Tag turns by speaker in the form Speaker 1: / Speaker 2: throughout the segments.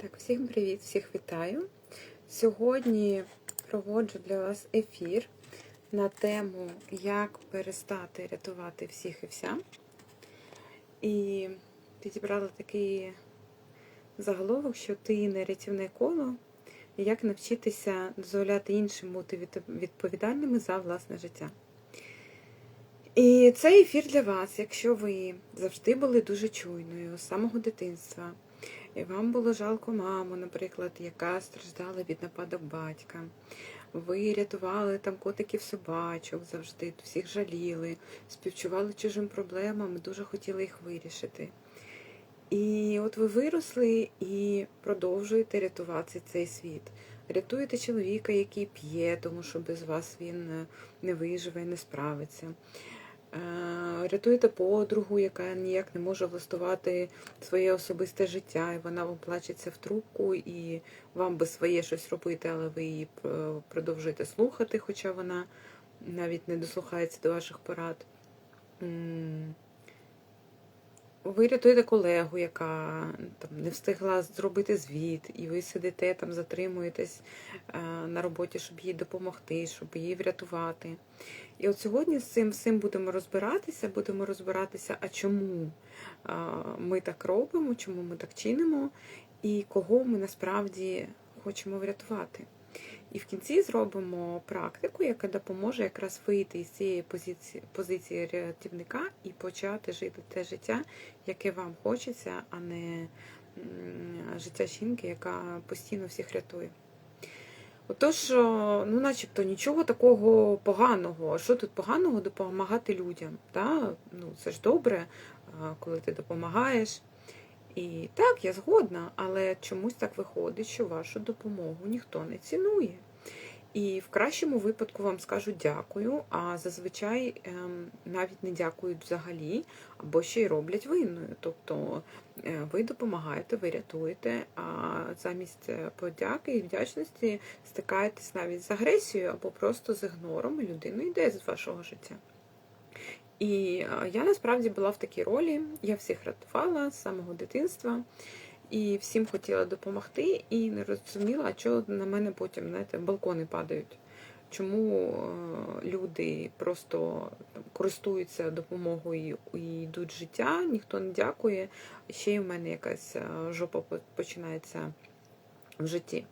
Speaker 1: Так, всім привіт, всіх вітаю. Сьогодні проводжу для вас ефір на тему Як перестати рятувати всіх і вся. І підібрала такий заголовок, що ти не рятівне коло, і як навчитися дозволяти іншим бути відповідальними за власне життя. І це ефір для вас, якщо ви завжди були дуже чуйною з самого дитинства. І вам було жалко маму, наприклад, яка страждала від нападок батька. Ви рятували там котиків собачок завжди, всіх жаліли, співчували чужим проблемам, дуже хотіли їх вирішити. І от ви виросли і продовжуєте рятувати цей світ. Рятуєте чоловіка, який п'є, тому що без вас він не виживе, і не справиться. Е, Рятуєте подругу, яка ніяк не може влаштувати своє особисте життя, і вона вам плачеться в трубку, і вам би своє щось робити, але ви її е, продовжуєте слухати, хоча вона навіть не дослухається до ваших порад. Ви рятуєте колегу, яка там не встигла зробити звіт, і ви сидите там, затримуєтесь е, на роботі, щоб їй допомогти, щоб її врятувати. І от сьогодні з цим всім будемо розбиратися, будемо розбиратися, а чому е, ми так робимо, чому ми так чинимо, і кого ми насправді хочемо врятувати. І в кінці зробимо практику, яка допоможе якраз вийти із цієї позиції, позиції рятівника і почати жити те життя, яке вам хочеться, а не життя жінки, яка постійно всіх рятує. Отож, ну, начебто нічого такого поганого. Що тут поганого допомагати людям? Та? Ну, це ж добре, коли ти допомагаєш. І так, я згодна, але чомусь так виходить, що вашу допомогу ніхто не цінує. І в кращому випадку вам скажуть дякую, а зазвичай ем, навіть не дякують взагалі, або ще й роблять винною. Тобто е, ви допомагаєте, ви рятуєте, а замість е, подяки і вдячності стикаєтесь навіть з агресією або просто з ігнором, і людина йде з вашого життя. І е, я насправді була в такій ролі, я всіх рятувала з самого дитинства і всім хотіла допомогти, і не розуміла, чого на мене потім знаєте, балкони падають. Чому е, люди просто там, користуються допомогою і йдуть життя, ніхто не дякує. Ще й в мене якась е, жопа починається в житті.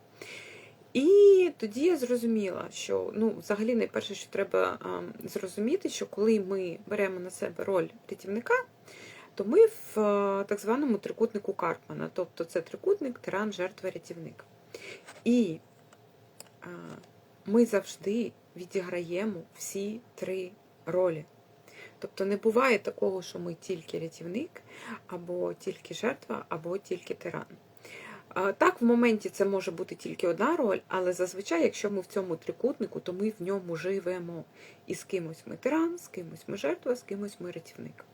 Speaker 1: І тоді я зрозуміла, що ну, взагалі найперше, що треба а, зрозуміти, що коли ми беремо на себе роль рятівника, то ми в а, так званому трикутнику Карпмана, тобто це трикутник, тиран, жертва, рятівник. І а, ми завжди відіграємо всі три ролі. Тобто не буває такого, що ми тільки рятівник, або тільки жертва, або тільки тиран. Так, в моменті це може бути тільки одна роль, але зазвичай, якщо ми в цьому трикутнику, то ми в ньому живемо. І з кимось ми тиран, з кимось ми жертва, з кимось ми рятівник.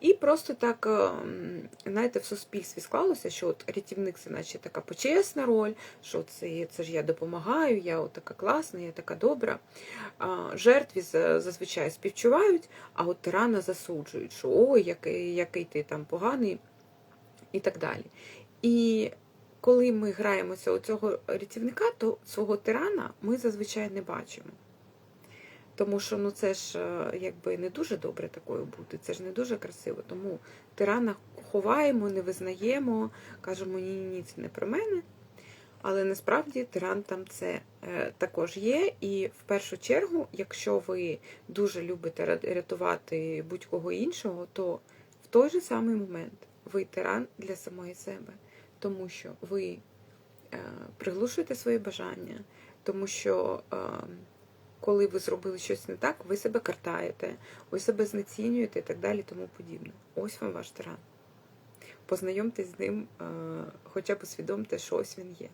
Speaker 1: І просто так, ем, знаєте, в суспільстві склалося, що от рятівник це наче така почесна роль, що це, це ж я допомагаю, я от така класна, я така добра. Жертві зазвичай співчувають, а от тирана засуджують, що ой, який, який ти там поганий і так далі. І коли ми граємося у цього рятівника, то свого тирана ми зазвичай не бачимо. Тому що ну це ж е, якби не дуже добре такою бути, це ж не дуже красиво. Тому тирана ховаємо, не визнаємо, кажемо ні, ні, ні, це не про мене. Але насправді тиран там це е, також є. І в першу чергу, якщо ви дуже любите рятувати будь-кого іншого, то в той же самий момент ви тиран для самої себе, тому що ви е, приглушуєте свої бажання, тому що е, коли ви зробили щось не так, ви себе картаєте, ви себе знецінюєте і так далі, тому подібне. Ось вам ваш тиран. Познайомтесь з ним, е, хоча б усвідомте, що ось він є.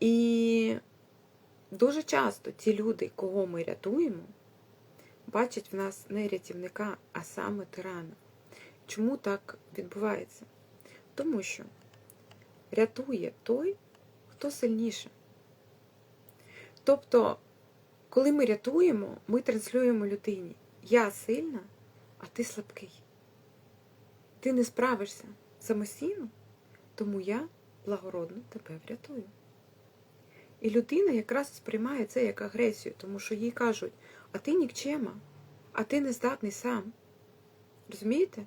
Speaker 1: І дуже часто ті люди, кого ми рятуємо, бачать в нас не рятівника, а саме тирана. Чому так відбувається? Тому що рятує той, хто сильніше. Тобто, коли ми рятуємо, ми транслюємо людині: я сильна, а ти слабкий. Ти не справишся самостійно, тому я благородно тебе врятую. І людина якраз сприймає це як агресію, тому що їй кажуть, а ти нікчема, а ти не здатний сам. Розумієте?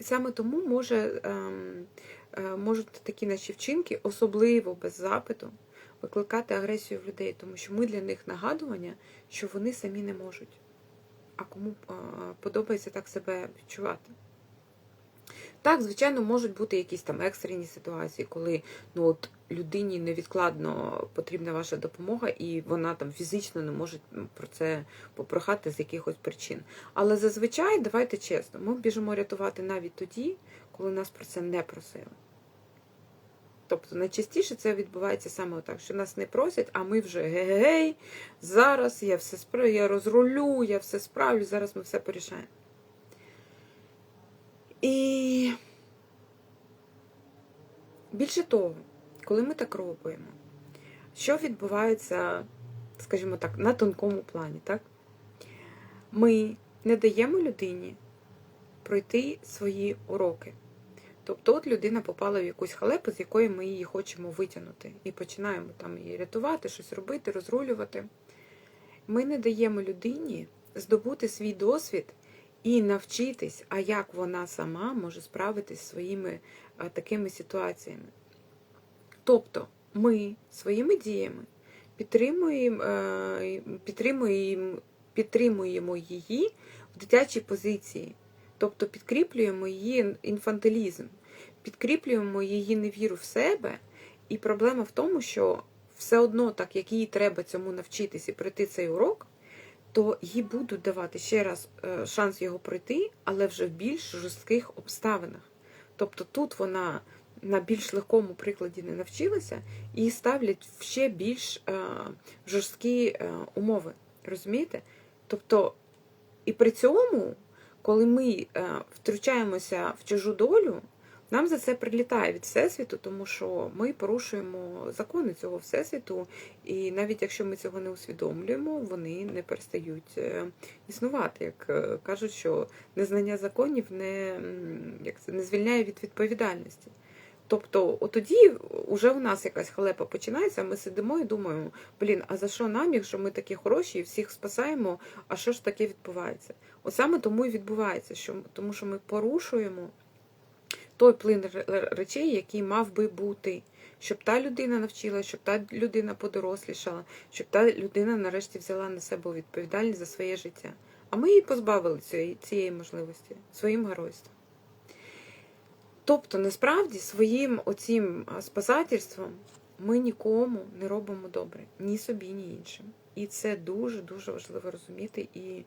Speaker 1: Саме тому може, ем, е, можуть такі наші вчинки, особливо без запиту, викликати агресію в людей, тому що ми для них нагадування, що вони самі не можуть. А кому е, подобається так себе відчувати. Так, звичайно, можуть бути якісь там екстрені ситуації, коли ну, от, людині невідкладно потрібна ваша допомога, і вона там фізично не може про це попрохати з якихось причин. Але зазвичай, давайте чесно, ми біжимо рятувати навіть тоді, коли нас про це не просили. Тобто найчастіше це відбувається саме так, що нас не просять, а ми вже гей, зараз я все справлю, я розрулю, я все справлю, зараз ми все порішаємо. І більше того, коли ми так робимо, що відбувається, скажімо так, на тонкому плані, так? Ми не даємо людині пройти свої уроки. Тобто от людина попала в якусь халепу, з якої ми її хочемо витягнути. І починаємо там її рятувати, щось робити, розрулювати. Ми не даємо людині здобути свій досвід і навчитись, а як вона сама може справитись зі своїми а, такими ситуаціями. Тобто ми своїми діями підтримуємо, е, підтримуємо, підтримуємо її в дитячій позиції, тобто підкріплюємо її інфантилізм, підкріплюємо її невіру в себе. І проблема в тому, що все одно, так як їй треба цьому навчитись і пройти цей урок, то їй будуть давати ще раз е, шанс його пройти, але вже в більш жорстких обставинах. Тобто тут вона на більш легкому прикладі не навчилася і ставлять в ще більш е, жорсткі е, умови. Розумієте? Тобто, і при цьому, коли ми втручаємося в чужу долю, нам за це прилітає від Всесвіту, тому що ми порушуємо закони цього Всесвіту, і навіть якщо ми цього не усвідомлюємо, вони не перестають е, існувати. Як е, кажуть, що незнання законів не як це, не звільняє від відповідальності. Тобто, от тоді вже у нас якась халепа починається, ми сидимо і думаємо, блін, а за що нам, якщо ми такі хороші і всіх спасаємо, а що ж таке відбувається? От саме тому і відбувається, що тому що ми порушуємо той плин речей, який мав би бути. Щоб та людина навчилася, щоб та людина подорослішала, щоб та людина нарешті взяла на себе відповідальність за своє життя. А ми її позбавили цієї, цієї можливості своїм геройством. Тобто, насправді, своїм оцім спасательством ми нікому не робимо добре, ні собі, ні іншим. І це дуже-дуже важливо розуміти і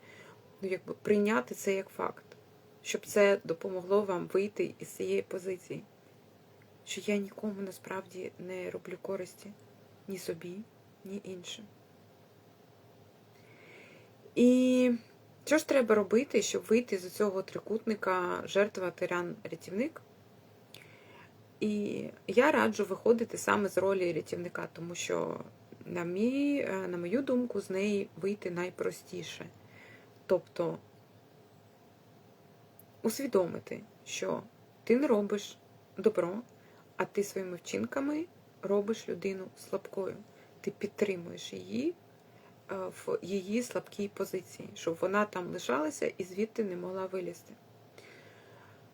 Speaker 1: ну, якби, прийняти це як факт щоб це допомогло вам вийти із цієї позиції, що я нікому насправді не роблю користі ні собі, ні іншим. І що ж треба робити, щоб вийти з цього трикутника жертва тиран рятівник? І я раджу виходити саме з ролі рятівника, тому що, на, мій, е, на мою думку, з неї вийти найпростіше. Тобто усвідомити, що ти не робиш добро, а ти своїми вчинками робиш людину слабкою. Ти підтримуєш її е, в її слабкій позиції, щоб вона там лишалася і звідти не могла вилізти.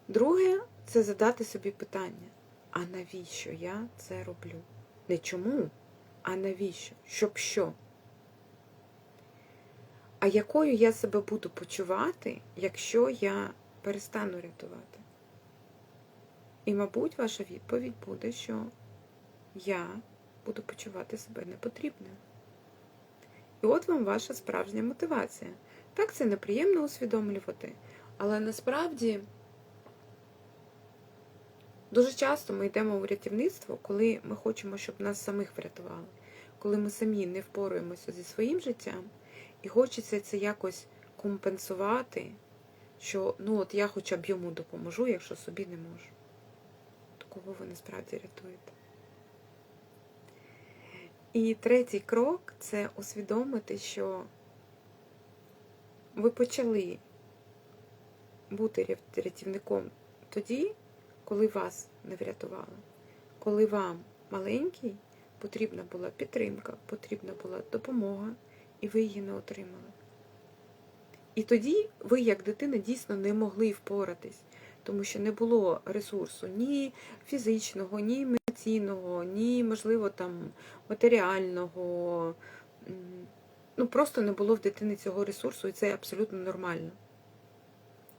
Speaker 1: Друге, це задати собі питання: а навіщо я це роблю? Не чому, а навіщо? Щоб що? А якою я себе буду почувати, якщо я перестану рятувати. І, мабуть, ваша відповідь буде, що я буду почувати себе непотрібною. І от вам ваша справжня мотивація. Так, це неприємно усвідомлювати, але насправді дуже часто ми йдемо в рятівництво, коли ми хочемо, щоб нас самих врятували, коли ми самі не впоруємося зі своїм життям, і хочеться це якось компенсувати що ну от я хоча б йому допоможу, якщо собі не можу. То кого ви насправді рятуєте? І третій крок це усвідомити, що ви почали бути рятівником тоді, коли вас не врятували. коли вам маленький потрібна була підтримка, потрібна була допомога, і ви її не отримали. І тоді ви, як дитина, дійсно не могли впоратись, тому що не було ресурсу ні фізичного, ні емоційного, ні, можливо, там матеріального. Ну, просто не було в дитини цього ресурсу, і це абсолютно нормально.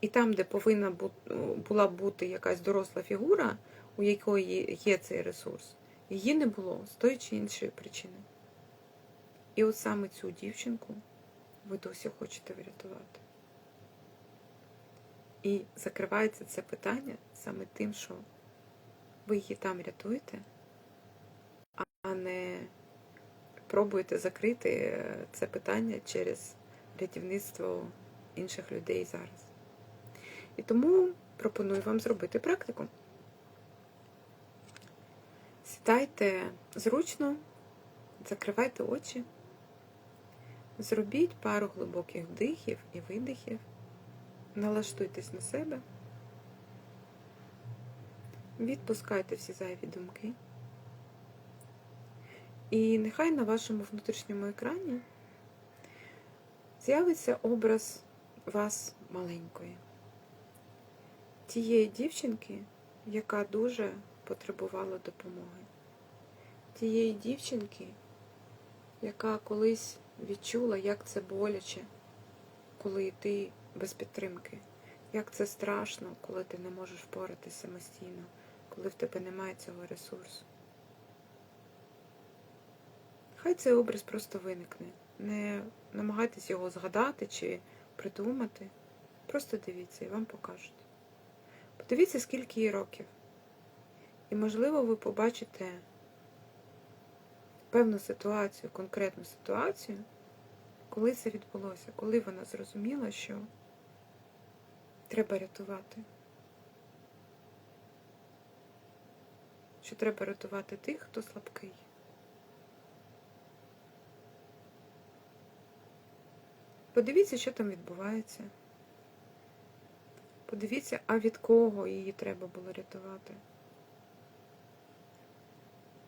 Speaker 1: І там, де повинна була бути якась доросла фігура, у якої є цей ресурс, її не було з тої чи іншої причини. І от саме цю дівчинку ви досі хочете врятувати. І закривається це питання саме тим, що ви її там рятуєте, а не пробуєте закрити е, це питання через рятівництво інших людей зараз. І тому пропоную вам зробити практику. Сідайте зручно, закривайте очі, зробіть пару глибоких вдихів і видихів, налаштуйтесь на себе, відпускайте всі зайві думки. І нехай на вашому внутрішньому екрані з'явиться образ вас маленької, тієї дівчинки, яка дуже потребувала допомоги, тієї дівчинки, яка колись відчула, як це боляче, коли ти без підтримки, як це страшно, коли ти не можеш впоратися самостійно, коли в тебе немає цього ресурсу. Хай цей образ просто виникне. Не намагайтесь його згадати чи придумати. Просто дивіться і вам покажуть. Подивіться, скільки їй років. І, можливо, ви побачите певну ситуацію, конкретну ситуацію, коли це відбулося, коли вона зрозуміла, що треба рятувати. Що треба рятувати тих, хто слабкий. Подивіться, що там відбувається. Подивіться, а від кого її треба було рятувати.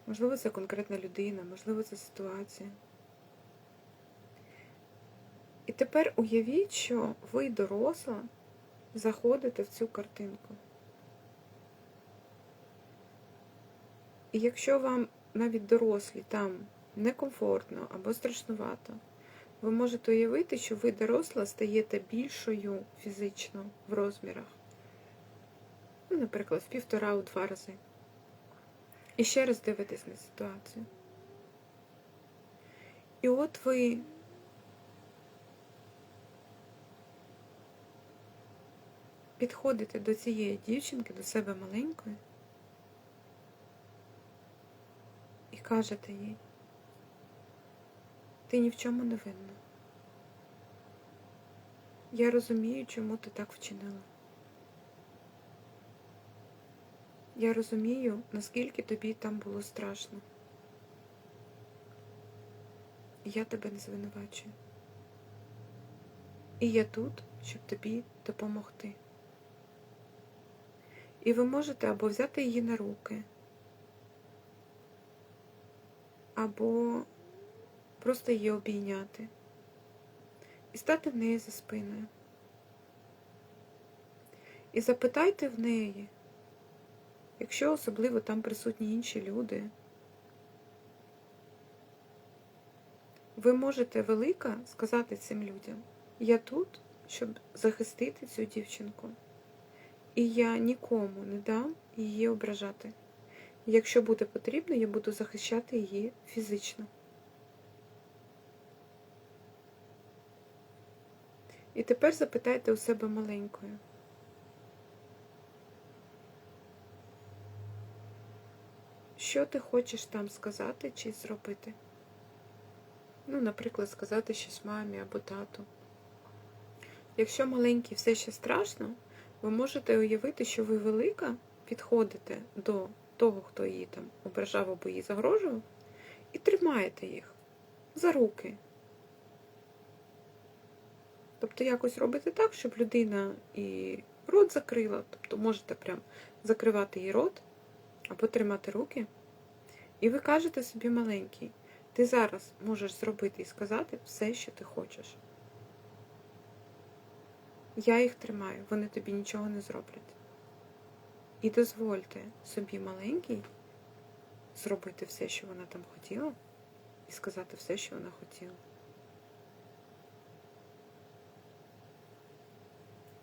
Speaker 1: Можливо, це конкретна людина, можливо, це ситуація. І тепер уявіть, що ви доросла заходите в цю картинку. І якщо вам навіть дорослі там некомфортно або страшнувато, ви можете уявити, що ви доросла стаєте більшою фізично в розмірах. Ну, наприклад, в півтора у два рази. І ще раз дивитесь на ситуацію. І от ви підходите до цієї дівчинки, до себе маленької, і кажете їй, ти ні в чому не винна. Я розумію, чому ти так вчинила. Я розумію, наскільки тобі там було страшно. Я тебе не звинувачую. І я тут, щоб тобі допомогти. І ви можете або взяти її на руки, або просто її обійняти і стати в неї за спиною. І запитайте в неї, якщо особливо там присутні інші люди, ви можете велика сказати цим людям, я тут, щоб захистити цю дівчинку, і я нікому не дам її ображати. Якщо буде потрібно, я буду захищати її фізично. І тепер запитайте у себе маленькою. Що ти хочеш там сказати чи зробити? Ну, наприклад, сказати щось мамі або тату. Якщо маленький все ще страшно, ви можете уявити, що ви велика, підходите до того, хто її там ображав або їй загрожував, і тримаєте їх за руки. Тобто якось робите так, щоб людина і рот закрила, тобто можете прям закривати їй рот, або тримати руки. І ви кажете собі маленький, ти зараз можеш зробити і сказати все, що ти хочеш. Я їх тримаю, вони тобі нічого не зроблять. І дозвольте собі маленький зробити все, що вона там хотіла, і сказати все, що вона хотіла.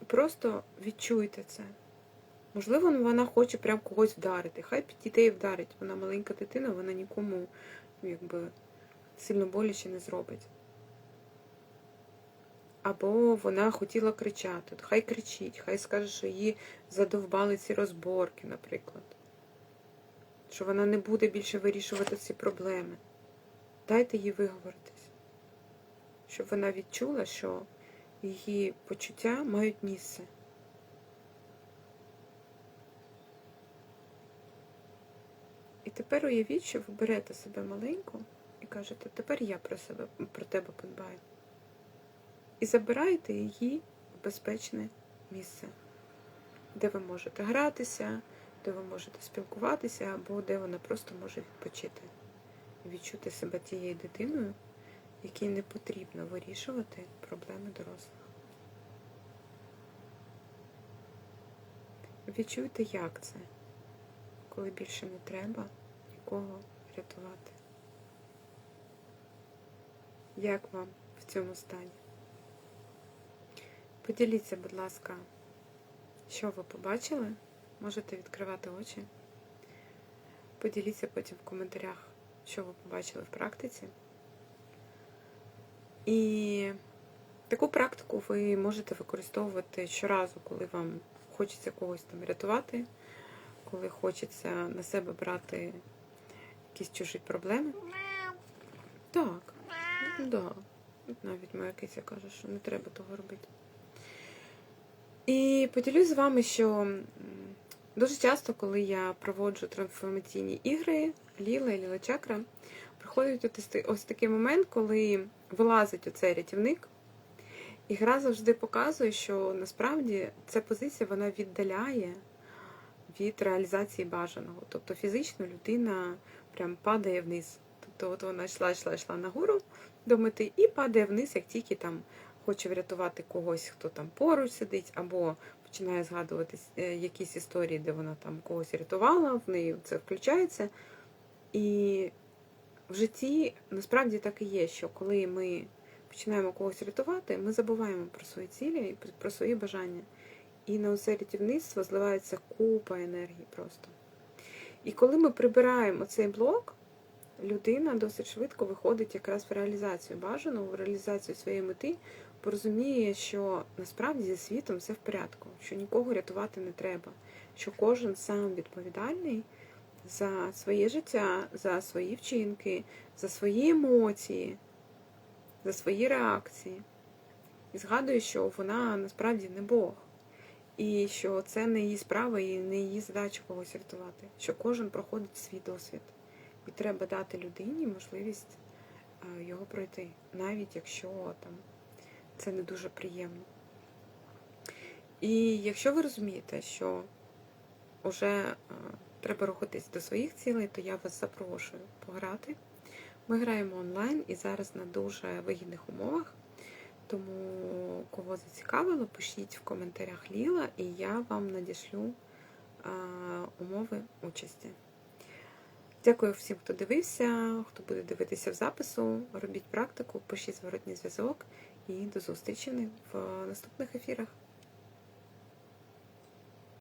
Speaker 1: Просто відчуйте це. Можливо, вона хоче прям когось вдарити. Хай підійде і вдарить. Вона маленька дитина, вона нікому якби, сильно боляче не зробить. Або вона хотіла кричати. Хай кричить, хай скаже, що її задовбали ці розборки, наприклад. Що вона не буде більше вирішувати ці проблеми. Дайте їй виговоритись. Щоб вона відчула, що її почуття мають місце. Тепер уявіть, що ви берете себе маленьку і кажете, тепер я про себе, про тебе подбаю. І забираєте її в безпечне місце, де ви можете гратися, де ви можете спілкуватися, або де вона просто може відпочити. Відчути себе тією дитиною, якій не потрібно вирішувати проблеми дорослих. Відчуйте, як це, коли більше не треба нікого рятувати. Як вам в цьому стані? Поділіться, будь ласка, що ви побачили. Можете відкривати очі. Поділіться потім в коментарях, що ви побачили в практиці. І таку практику ви можете використовувати щоразу, коли вам хочеться когось там рятувати, коли хочеться на себе брати якісь чужі проблеми. Так, да. Навіть моя киця каже, що не треба того робити. І поділюсь з вами, що дуже часто, коли я проводжу трансформаційні ігри, Ліла і Ліла Чакра, приходить ось такий момент, коли вилазить оцей рятівник, і гра завжди показує, що насправді ця позиція вона віддаляє від реалізації бажаного. Тобто фізично людина прям падає вниз. Тобто от вона йшла, йшла, йшла нагору до мети і падає вниз, як тільки там хоче врятувати когось, хто там поруч сидить, або починає згадувати якісь історії, де вона там когось рятувала, в неї це включається. І в житті насправді так і є, що коли ми починаємо когось рятувати, ми забуваємо про свої цілі і про свої бажання. І на це рятівництво зливається купа енергії просто. І коли ми прибираємо цей блок, людина досить швидко виходить якраз в реалізацію бажаного, в реалізацію своєї мети, порозуміє, що насправді зі світом все в порядку, що нікого рятувати не треба, що кожен сам відповідальний за своє життя, за свої вчинки, за свої емоції, за свої реакції. І згадує, що вона насправді не Бог. І що це не її справа і не її задача когось рятувати, що кожен проходить свій досвід. І треба дати людині можливість його пройти, навіть якщо там це не дуже приємно. І якщо ви розумієте, що вже треба рухатись до своїх цілей, то я вас запрошую пограти. Ми граємо онлайн і зараз на дуже вигідних умовах. Тому, кого зацікавило, пишіть в коментарях Ліла, і я вам надішлю умови участі. Дякую всім, хто дивився, хто буде дивитися в запису. Робіть практику, пишіть зворотній зв'язок і до зустрічі в наступних ефірах.